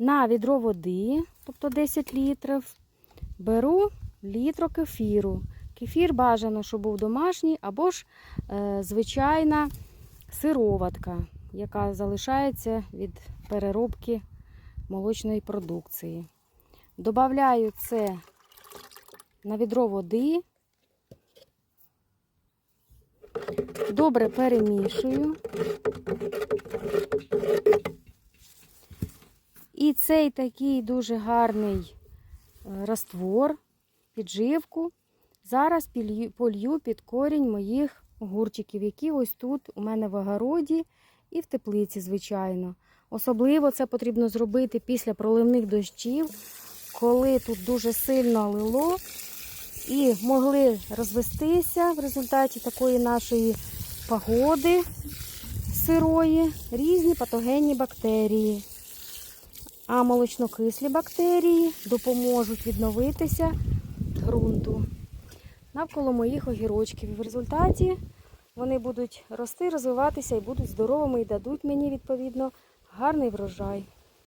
На відро води, тобто 10 літрів, беру літро кефіру. Кефір бажано, щоб був домашній, або ж е, звичайна сироватка, яка залишається від переробки молочної продукції. Добавляю це на відро води. Добре перемішую. І цей такий дуже гарний е, раствор, підживку. Зараз полью під корінь моїх огурчиків, які ось тут у мене в огороді і в теплиці, звичайно. Особливо це потрібно зробити після проливних дощів, коли тут дуже сильно лило і могли розвестися в результаті такої нашої погоди сирої різні патогенні бактерії. А молочнокислі бактерії допоможуть відновитися ґрунту навколо моїх огірочків. В результаті вони будуть рости, розвиватися і будуть здоровими і дадуть мені відповідно гарний врожай.